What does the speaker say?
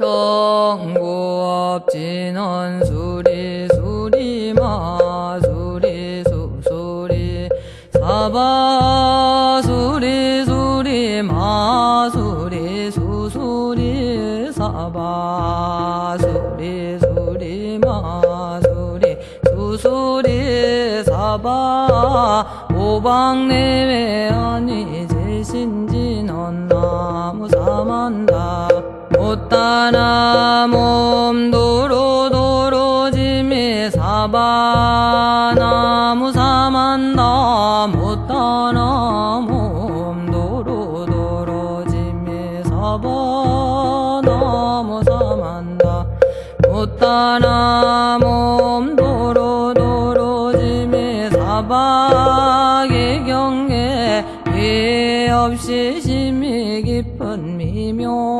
청구업진원 수리 수리 마 수리 수수리. 사바 수리 수리 마 수리 수수리. 사바 수리 수리 마 수리. 수수리 사바. 오방내외 아니 제신지 넌 나무 사만다 못다나 몸도로 도로짐이 사바 나무 사만다 못다나 몸도로 도로짐이 사바 나무 사만다 못다나 몸도로 도로짐이 사박의 경계 위 없이 심히 깊은 미묘